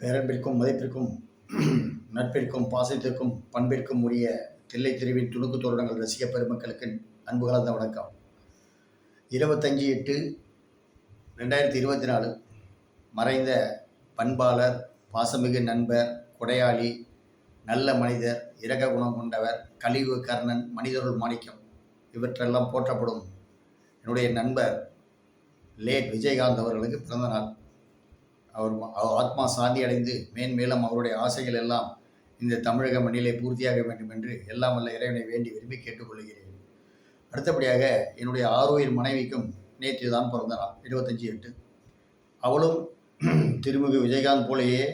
பேரன்பிற்கும் மதிப்பிற்கும் நட்பிற்கும் பாசத்திற்கும் பண்பிற்கும் உரிய தில்லை திருவின் துணுக்கு தோரணங்கள் ரசிக பெருமக்களுக்கு அன்பு கலந்த வணக்கம். இருபத்தஞ்சி எட்டு ரெண்டாயிரத்தி இருபத்தி நாலு மறைந்த பண்பாளர் பாசமிகு நண்பர் கொடையாளி நல்ல மனிதர் இரக குணம் கொண்டவர் கழிவு கர்ணன் மனிதருள் மாணிக்கம் இவற்றெல்லாம் போற்றப்படும் என்னுடைய நண்பர் லேட் விஜயகாந்த் அவர்களுக்கு பிறந்த நாள். அவர் அவர் ஆத்மா சாந்தி அடைந்து மேன்மேலும் அவருடைய ஆசைகள் எல்லாம் இந்த தமிழக மண்ணிலே பூர்த்தியாக வேண்டும் என்று எல்லாம் வல்ல இறைவனை வேண்டி விரும்பி கேட்டுக்கொள்கிறேன். அடுத்தபடியாக என்னுடைய ஆரோயில் மனைவிக்கும் நேற்று தான் பிறந்த நாள் இருபத்தஞ்சி எட்டு. அவளும் திருமிகு விஜயகாந்த் போலேயே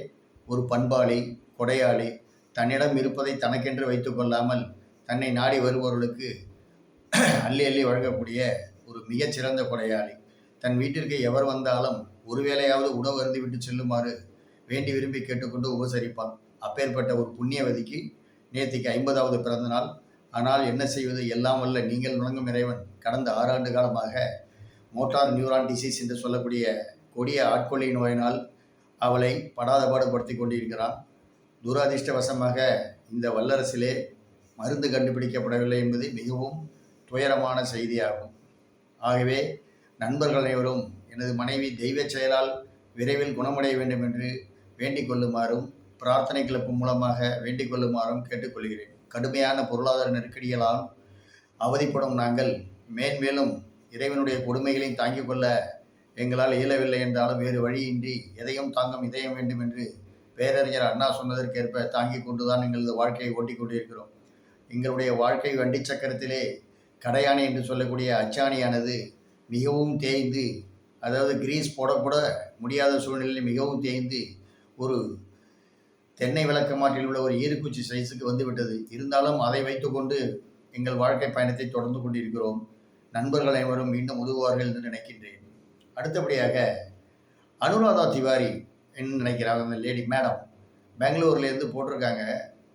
ஒரு பண்பாளி கொடையாளி தன்னிடம் இருப்பதை தனக்கென்று வைத்துக்கொள்ளாமல் தன்னை நாடி வருபவர்களுக்கு அள்ளி அள்ளி வழங்கக்கூடிய ஒரு மிகச்சிறந்த கொடையாளி. தன் வீட்டிற்கு எவர் வந்தாலும் ஒருவேளையாவது உணவு அருந்திவிட்டு செல்லுமாறு வேண்டி விரும்பி கேட்டுக்கொண்டு உபசரிப்பான். அப்பேற்பட்ட ஒரு புண்ணியவதிக்கு நேத்திக்கு ஐம்பதாவது பிறந்த நாள் ஆனால் என்ன செய்வது? எல்லாம் வல்ல நீங்கள் வணங்கும் இறைவன் கடந்த ஆறாண்டு காலமாக மோட்டார் நியூரான் டிசீஸ் என்று சொல்லக்கூடிய கொடிய ஆட்கொள்ளை நோயினால் அவளை படாத பாடுபடுத்தி கொண்டிருக்கிறான். துரதிர்ஷ்டவசமாக இந்த வல்லரசிலே மருந்து கண்டுபிடிக்கப்படவில்லை என்பது மிகவும் துயரமான செய்தியாகும். ஆகவே நண்பர்கள் அனைவரும் எனது மனைவி தெய்வ செயலால் விரைவில் குணமடைய வேண்டும் என்று வேண்டிக் கொள்ளுமாறும் பிரார்த்தனை கிளப்பு மூலமாக வேண்டிக் கொள்ளுமாறும் கேட்டுக்கொள்கிறேன். கடுமையான பொருளாதார நெருக்கடிகளால் அவதிப்படும் நாங்கள் மேன்மேலும் இறைவனுடைய கொடுமைகளையும் தாங்கிக் கொள்ள எங்களால் இயலவில்லை என்றாலும் வேறு வழியின்றி எதையும் தாங்கும் இதயம் வேண்டும் என்று பேரறிஞர் அண்ணா சொன்னதற்கேற்ப தாங்கிக் கொண்டுதான் எங்களது வாழ்க்கையை ஓட்டிக் கொண்டிருக்கிறோம். எங்களுடைய வாழ்க்கை வண்டி சக்கரத்திலே கடையானை என்று சொல்லக்கூடிய அச்சாணியானது மிகவும் தேய்ந்து அதாவது கிரீஸ் போடக்கூட முடியாத சூழ்நிலையில் மிகவும் தேய்ந்து ஒரு தென்னை விளக்கமாற்றில் உள்ள ஒரு ஈருக்குச்சி சைஸுக்கு வந்து விட்டது. இருந்தாலும் அதை வைத்துக்கொண்டு எங்கள் வாழ்க்கை பயணத்தை தொடர்ந்து கொண்டிருக்கிறோம். நண்பர்கள் அனைவரும் மீண்டும் உதவுவார்கள் என்று நினைக்கின்றேன். அடுத்தபடியாக அனுராதா திவாரி என்று நினைக்கிறாங்க அந்த லேடி மேடம் பெங்களூர்லேருந்து போட்டிருக்காங்க.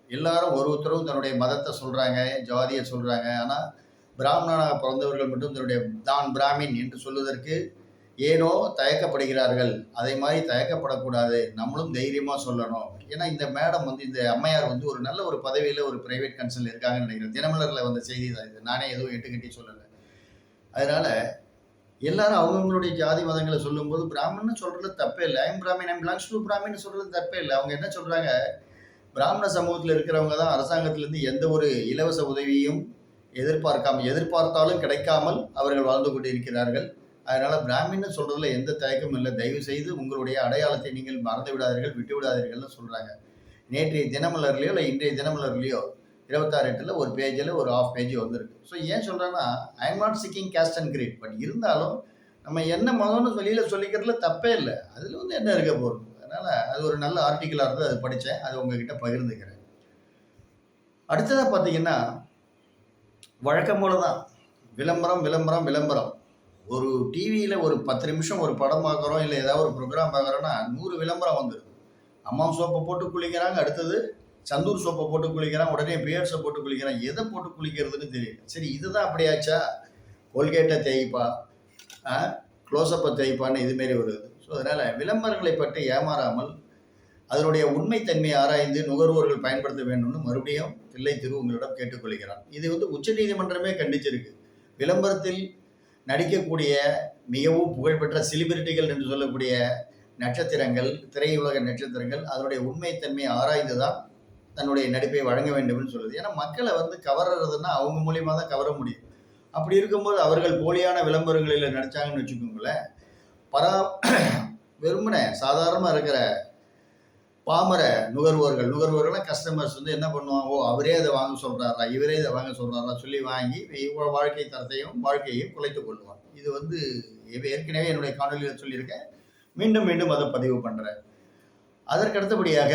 எல்லாரும் ஒரு ஒருத்தரும் தன்னுடைய மதத்தை சொல்கிறாங்க ஜாதியை சொல்கிறாங்க ஆனால் பிராமணனாக பிறந்தவர்கள் மட்டும் தன்னுடைய தான் பிராமின் என்று சொல்வதற்கு ஏனோ தயக்கப்படுகிறார்கள். அதை மாதிரி தயக்கப்படக்கூடாது. நம்மளும் தைரியமாக சொல்லணும். ஏன்னா இந்த மேடம் வந்து இந்த அம்மையார் வந்து ஒரு நல்ல ஒரு பதவியில் ஒரு பிரைவேட் கன்சல் இருக்காங்கன்னு நினைக்கிறேன். தினமலரில் வந்த செய்தி தான் இது. நானே எதுவும் எட்டுக்கட்டி சொல்லலை. அதனால் எல்லாரும் அவங்கவுங்களுடைய ஜாதி மதங்களை சொல்லும்போது பிராமணன் சொல்கிறது தப்பே இல்லை. I'm Brahmin I'm belongs to Brahmin சொல்கிறது தப்பே இல்லை. அவங்க என்ன சொல்கிறாங்க பிராமண சமூகத்தில் இருக்கிறவங்க தான் அரசாங்கத்திலேருந்து எந்த ஒரு இலவச உதவியும் எதிர்பார்க்காம எதிர்பார்த்தாலும் கிடைக்காமல் அவர்கள் வாழ்ந்து கொண்டு இருக்கிறார்கள் அதனால் பிராமின்னு சொல்கிறதுல எந்த தயக்கமும் இல்லை. தயவு செய்து உங்களுடைய அடையாளத்தை நீங்கள் மறந்து விடாதீர்கள் விட்டு விடாதீர்கள்னு சொல்கிறாங்க நேற்றைய தினமலர்லையோ இல்லை இன்றைய தினமலர்லையோ இருபத்தாறு எட்டில் ஒரு பேஜில் ஒரு ஆஃப் பேஜ் வந்திருக்கு. ஸோ ஏன் சொல்கிறேன்னா I am not seeking caste and great but இருந்தாலும் நம்ம என்ன மதம்னு வெளியில் சொல்லிக்கிறதுல தப்பே இல்லை. அதில் வந்து என்ன இருக்க போகிறது அதனால் அது ஒரு நல்ல ஆர்டிக்கலாக இருந்து அது படித்தேன் அது உங்ககிட்ட பகிர்ந்துக்கிறேன். அடுத்ததாக பார்த்தீங்கன்னா வழக்கம் போல தான் விளம்பரம் விளம்பரம் விளம்பரம். ஒரு டிவியில் ஒரு பத்து நிமிஷம் ஒரு படம் பார்க்குறோம் இல்லை ஏதாவது ஒரு ப்ரோக்ராம் பார்க்குறோன்னா நூறு விளம்பரம் வந்துடும் அம்மா சோப்பை போட்டு குளிக்கிறாங்க அடுத்தது சந்தூர் சோப்பை போட்டு குளிக்கிறான் உடனே பியர்ஸை போட்டு குளிக்கிறான் எதை போட்டு குளிக்கிறதுன்னு தெரியல. சரி இதுதான் அப்படியாச்சா கோல்கேட்டை தேய்ப்பா க்ளோஸ்அப்பை தேய்ப்பான்னு இதுமாரி வருது ஸோ அதனால் விளம்பரங்களை பற்றி ஏமாறாமல் அதனுடைய உண்மைத்தன்மையை ஆராய்ந்து நுகர்வோர்கள் பயன்படுத்த வேண்டும்னு மறுபடியும் தில்லை திரு உங்களிடம் கேட்டுக்கொள்கிறான் இது வந்து உச்சநீதிமன்றமே கண்டிச்சிருக்கு. விளம்பரத்தில் நடிக்கக்கூடிய மிகவும் புகழ்பெற்ற செலிபிரிட்டிகள் என்று சொல்லக்கூடிய நட்சத்திரங்கள் திரையுலக நட்சத்திரங்கள் அதனுடைய உண்மைத்தன்மையை ஆராய்ந்து தான் தன்னுடைய நடிப்பை வழங்க வேண்டும்னு சொல்லுது. ஏன்னா மக்களை வந்து கவர்றதுன்னா அவங்க மூலியமாக தான் கவர முடியும். அப்படி இருக்கும்போது அவர்கள் போலியான விளம்பரங்களில் நடித்தாங்கன்னு வச்சுக்கோங்களேன் பரா வெறுமனே சாதாரணமாக இருக்கிற பாமர நுகர்வோர்கள் நுகர்வோர்கள்லாம் கஸ்டமர்ஸ் வந்து என்ன பண்ணுவாங்க? ஓ அவரே அதை வாங்க சொல்கிறாரா இவரே இதை வாங்க சொல்கிறாரா சொல்லி வாங்கி இவ்வளோ வாழ்க்கை தரத்தையும் வாழ்க்கையையும் குலைத்து கொள்வாங்க. இது வந்து ஏற்கனவே என்னுடைய காணொலியில் சொல்லியிருக்கேன். மீண்டும் மீண்டும் அதை பதிவு பண்ணுறேன் அதற்கு அடுத்தபடியாக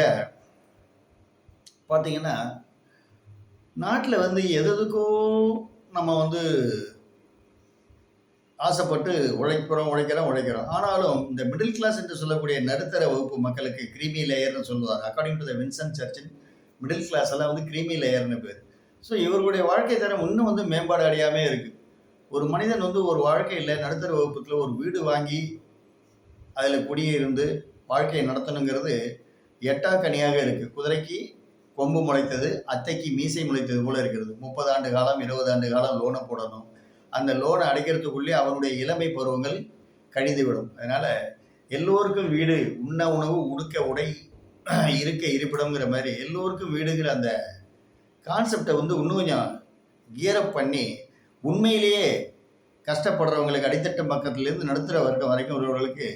பார்த்தீங்கன்னா நாட்டில் வந்து எதுக்கோ நம்ம வந்து ஆசைப்பட்டு உழைக்கிறோம் உழைக்கிறோம் உழைக்கிறோம். ஆனாலும் இந்த மிடில் கிளாஸ் என்று சொல்லக்கூடிய நடுத்தர வகுப்பு மக்களுக்கு கிரீமி லேயர்னு சொல்லுவார் அக்கார்டிங் டு த வின்சன் சர்ச்சின் மிடில் கிளாஸ் எல்லாம் வந்து கிரீமி லேயர்னு பேர். ஸோ இவர்களுடைய வாழ்க்கை தரம் இன்னும் வந்து மேம்பாடு அடையாமே இருக்குது ஒரு மனிதன் வந்து ஒரு வாழ்க்கையில் நடுத்தர வகுப்பத்தில் ஒரு வீடு வாங்கி அதில் குடியிருந்து வாழ்க்கையை நடத்தணுங்கிறது எட்டா கனியாக இருக்குது குதிரைக்கு கொம்பு முளைத்தது அத்தைக்கு மீசை முளைத்தது போல இருக்கிறது. முப்பது ஆண்டு காலம் இருபது ஆண்டு காலம் லோனை போடணும். அந்த லோனை அடைக்கிறதுக்குள்ளே அவனுடைய இளமை பருவங்கள் கழிந்துவிடும். அதனால் எல்லோருக்கும் வீடு உண்ண உணவு உடுக்க உடை இருக்க இருப்பிடங்கிற மாதிரி எல்லோருக்கும் வீடுங்கிற அந்த கான்செப்டை வந்து இன்னும் கொஞ்சம் கியரப் பண்ணி உண்மையிலேயே கஷ்டப்படுறவங்களுக்கு அடித்தட்டு பக்கத்துலேருந்து நடுத்தர வர்க்கம் வரைக்கும் உள்ளவர்களுக்கு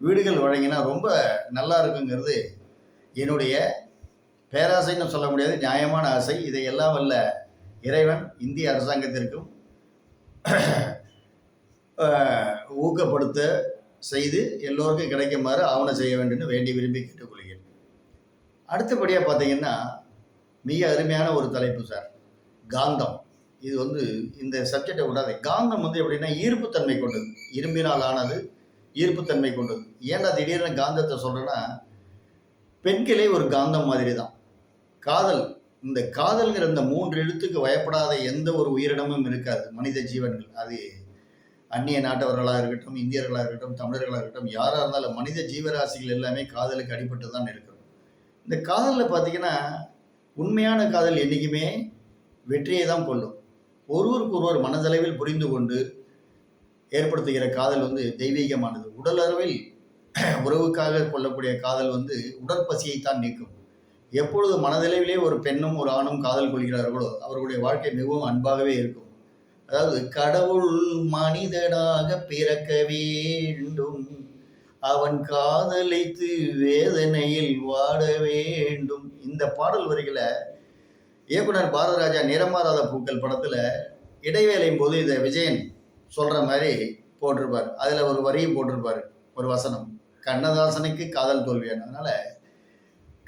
வீடுகள் வழங்கினா ரொம்ப நல்லா இருக்குங்கிறது என்னுடைய பேராசைன்னு சொல்ல முடியாது நியாயமான ஆசை. இதை எல்லாம் வல்ல இறைவன் இந்திய அரசாங்கத்திற்கும் ஊக்கப்படுத்த செய்து எல்லோருக்கும் கிடைக்குமாறு ஆவணம் செய்ய வேண்டும்னு வேண்டி விரும்பி கேட்டுக்கொள்கிறேன். அடுத்தபடியாக பார்த்தீங்கன்னா மிக அருமையான ஒரு தலைப்பு சார் காந்தம். இது வந்து இந்த சப்ஜெக்டை விடாது. காந்தம் வந்து எப்படின்னா ஈர்ப்புத்தன்மை கொண்டது. இரும்பினால் ஆனது ஈர்ப்புத்தன்மை கொண்டது. ஏன்டா திடீர்னு காந்தத்தை சொல்கிறேன்னா பெண்களே ஒரு காந்தம் மாதிரி தான் காதல் இந்த காதல்கள் இந்த மூன்று எழுத்துக்கு வயப்படாத எந்த ஒரு உயிரினமும் இருக்காது. மனித ஜீவன்கள். அது அந்நிய நாட்டவர்களாக இருக்கட்டும் இந்தியர்களாக இருக்கட்டும் தமிழர்களாக இருக்கட்டும் யாராக இருந்தாலும் மனித ஜீவராசிகள் எல்லாமே காதலுக்கு அடிபட்டு தான் இருக்கிறோம். இந்த காதலில் பார்த்தீங்கன்னா உண்மையான காதல் என்றைக்குமே வெற்றியை தான் கொள்ளும் ஒருவருக்கு ஒருவர் மனதளவில் புரிந்து கொண்டு ஏற்படுத்துகிற காதல் வந்து தெய்வீகமானது. உடல் அளவில் உறவுக்காக கொள்ளக்கூடிய காதல் வந்து உடற்பசியைத்தான் நீக்கும். எப்பொழுது மனதளவிலே ஒரு பெண்ணும் ஒரு ஆணும் காதல் கொள்கிறார்களோ அவர்களுடைய வாழ்க்கை மிகவும் அன்பாகவே இருக்கும். அதாவது கடவுள் மனிதனாக பிறக்க வேண்டும். அவன் காதலித்து வேதனையில் வாட வேண்டும். இந்த பாடல் வரிகளை இயக்குனர் பாரதராஜா நிறமாறாத பூக்கள் படத்தில் இடைவேளையும் போது இதை விஜயன் சொல்கிற மாதிரி போட்டிருப்பார். அதில் ஒரு வரியும் போட்டிருப்பார். ஒரு வசனம். கண்ணதாசனுக்கு காதல் தோல்வியான அதனால்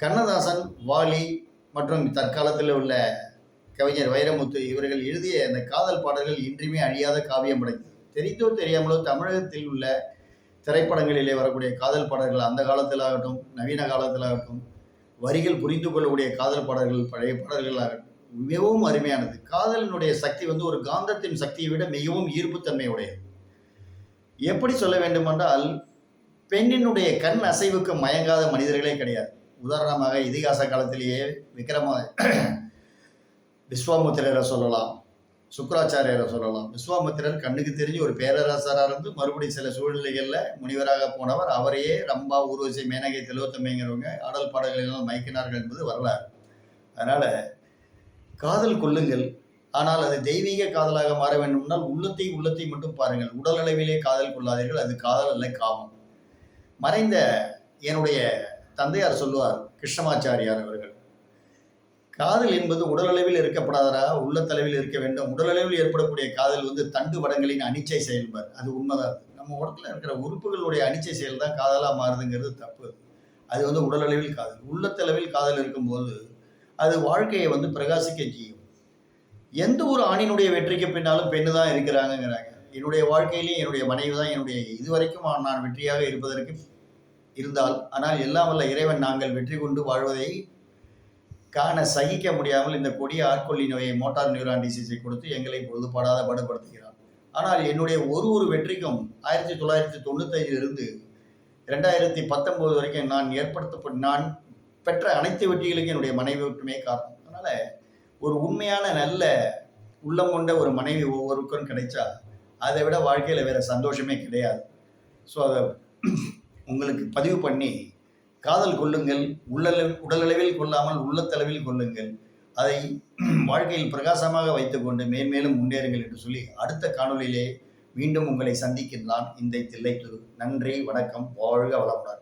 கண்ணதாசன் வாலி மற்றும் தற்காலத்தில் உள்ள கவிஞர் வைரமுத்து இவர்கள் எழுதிய அந்த காதல் பாடல்கள் இன்றுமே அழியாத காவியம் படைத்தது. தெரிந்தோ தெரியாமலோ தமிழகத்தில் உள்ள திரைப்படங்களிலே வரக்கூடிய காதல் பாடல்கள் அந்த காலத்திலாகட்டும் நவீன காலத்திலாகட்டும் வரிகள் புரிந்து கொள்ளக்கூடிய காதல் பாடல்கள் பழைய பாடல்களாகட்டும் மிகவும் அருமையானது. காதலினுடைய சக்தி வந்து ஒரு காந்தத்தின் சக்தியை விட மிகவும் ஈர்ப்புத்தன்மை உடையது எப்படி சொல்ல வேண்டுமென்றால் பெண்ணினுடைய கண் அசைவுக்கு மயங்காத மனிதர்களே கிடையாது. உதாரணமாக இதிகாச காலத்திலேயே விக்ரம விஸ்வாமுத்திரரை சொல்லலாம் சுக்கராச்சாரியரை சொல்லலாம். விஸ்வாமுத்திரர் கண்ணுக்கு தெரிஞ்சு ஒரு பேரரசராக இருந்து மறுபடியும் சில சூழ்நிலைகளில் முனிவராக போனவர். அவரையே ரம்பா ஊர்வசி மேனகை திலோத்தமைங்கிறவங்க ஆடல் பாடல்களெல்லாம் மயக்கினார்கள் என்பது வரலாறு. அதனால் காதல் கொள்ளுங்கள் ஆனால் அது தெய்வீக காதலாக மாற வேண்டும்னால் உள்ளத்தை உள்ளத்தை மட்டும் பாருங்கள். உடல் அளவிலே காதல் கொள்ளாதீர்கள். அது காதல் அல்ல காமம். மறைந்த என்னுடைய தந்தையார் சொல்லுவார் கிருஷ்ணமாச்சாரியார் அவர்கள். காதல் என்பது உடலளவில் இருக்கப்படாதரா உள்ளத்தளவில் இருக்க வேண்டும். உடலளவில் ஏற்படக்கூடிய காதல் வந்து தண்டு வடங்களின் அனிச்சை செயல்பார் அது உண்மைதான். நம்ம உடத்துல இருக்கிற உறுப்புகளுடைய அனிச்சை செயல் தான் காதலாக மாறுதுங்கிறது தப்பு. அது வந்து உடலளவில் காதல். உள்ளத்தளவில் காதல் இருக்கும்போது அது வாழ்க்கையை வந்து பிரகாசிக்க செய்யும். எந்த ஒரு ஆணினுடைய வெற்றிக்கு பின்னாலும் பெண்ணு தான் இருக்கிறாங்கங்கிறாங்க. என்னுடைய வாழ்க்கையிலேயும் என்னுடைய மனைவி தான் என்னுடைய இதுவரைக்கும் நான் வெற்றியாக இருப்பதற்கு இருந்தால் ஆனால் எல்லாம் வல்ல இறைவன் நாங்கள் வெற்றி கொண்டு வாழ்வதை காண சகிக்க முடியாமல் இந்த கொடிய ஆட்கொல்லி நோயை மோட்டார் நியூரான் டிசீஸை கொடுத்து எங்களை பொழுதுபாடாத படுபடுத்துகிறார். ஆனால் என்னுடைய ஒரு ஒரு வெற்றிக்கும் ஆயிரத்தி தொள்ளாயிரத்தி தொண்ணூத்தைந்திலிருந்து ரெண்டாயிரத்தி பத்தொம்போது வரைக்கும் நான் ஏற்படுத்தப்பட்ட நான் பெற்ற அனைத்து வெற்றிகளுக்கும் என்னுடைய மனைவி மட்டுமே காரணம். அதனால் ஒரு உண்மையான நல்ல உள்ளம் கொண்ட ஒரு மனைவி ஒவ்வொருக்கும் கிடைச்சா அதை விட வாழ்க்கையில் வேறு சந்தோஷமே கிடையாது. ஸோ அதை உங்களுக்கு பதிவு பண்ணி காதல் கொள்ளுங்கள் உள்ள உடலளவில் கொள்ளாமல் உள்ளத்தளவில் கொள்ளுங்கள் அதை வாழ்க்கையில் பிரகாசமாக வைத்துக்கொண்டு மேன்மேலும் முன்னேறுங்கள் என்று சொல்லி அடுத்த காணொலியிலே மீண்டும் உங்களை சந்திக்கின்றான் இந்த தில்லைத்துரு. நன்றி வணக்கம் வாழ்க வளமுடன்.